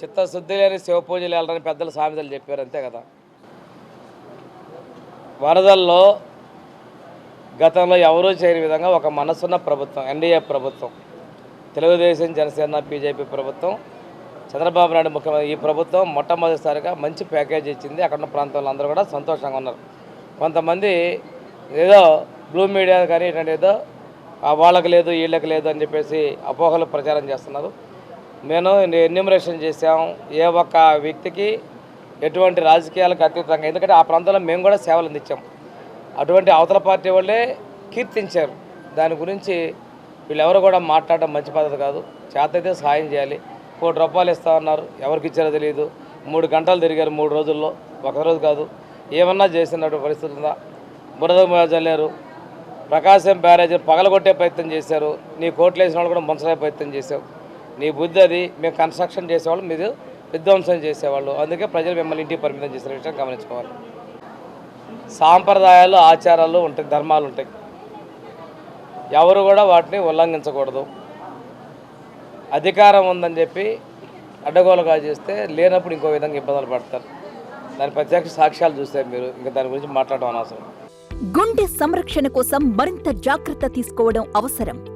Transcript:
చిత్తశుద్ధి లేని శివ పూజలు వెళ్ళాలని పెద్దలు సామెతలు చెప్పారు అంతే కదా? వరదల్లో గతంలో ఎవరూ చేయని విధంగా ఒక మనసున్న ప్రభుత్వం ఎన్డీఏ ప్రభుత్వం తెలుగుదేశం జనసేన బీజేపీ ప్రభుత్వం చంద్రబాబు నాయుడు ముఖ్యమంత్రి ఈ ప్రభుత్వం మొట్టమొదటిసారిగా మంచి ప్యాకేజ్ ఇచ్చింది. అక్కడ ఉన్న ప్రాంతంలో అందరూ కూడా సంతోషంగా ఉన్నారు. కొంతమంది ఏదో బ్లూ మీడియా కానీ ఏదో ఆ వాళ్ళకి లేదు వీళ్ళకి లేదు అని చెప్పేసి అపోహలు ప్రచారం చేస్తున్నారు. నేను ఎన్యూమరేషన్ చేసాం ఏ ఒక్క వ్యక్తికి ఎటువంటి రాజకీయాలకు అతీతంగా ఎందుకంటే ఆ ప్రాంతంలో మేము కూడా సేవలు అందించాం. అటువంటి అవతల పార్టీ వాళ్ళే కీర్తించారు. దాని గురించి వీళ్ళెవరు కూడా మాట్లాడడం మంచి పద్ధతి కాదు. చేతైతే సహాయం చేయాలి. కోటి రూపాయలు ఇస్తామన్నారు ఎవరికి ఇచ్చారో తెలియదు మూడు గంటలు తిరిగారు మూడు రోజుల్లో. ఒక రోజు కాదు. ఏమన్నా చేసినటువంటి పరిస్థితి ఉందా? బురద జల్లారు ప్రకాశం బ్యారేజ్ పగలగొట్టే ప్రయత్నం చేశారు. నీ కోట్లు వేసిన వాళ్ళు కూడా ముంచలే ప్రయత్నం చేశావు. నీ బుద్ధి అది. మేము కన్స్ట్రక్షన్ చేసేవాళ్ళు మీరు విధ్వంసం చేసేవాళ్ళు. అందుకే ప్రజలు మిమ్మల్ని ఇంటికి పరిమితం చేసిన విషయం గమనించుకోవాలి. సాంప్రదాయాలు ఆచారాలు ఉంటాయి ధర్మాలు ఉంటాయి. ఎవరు కూడా వాటిని ఉల్లంఘించకూడదు. అధికారం ఉందని చెప్పి అడ్డగోలుగా చేస్తే లేనప్పుడు ఇంకో విధంగా ఇబ్బందులు పడతారు. దాని ప్రత్యక్ష సాక్ష్యాలు చూస్తే మీరు ఇంకా దాని గురించి మాట్లాడడం అనవసరం. గుండె సంరక్షణ కోసం మరింత జాగ్రత్త తీసుకోవడం అవసరం.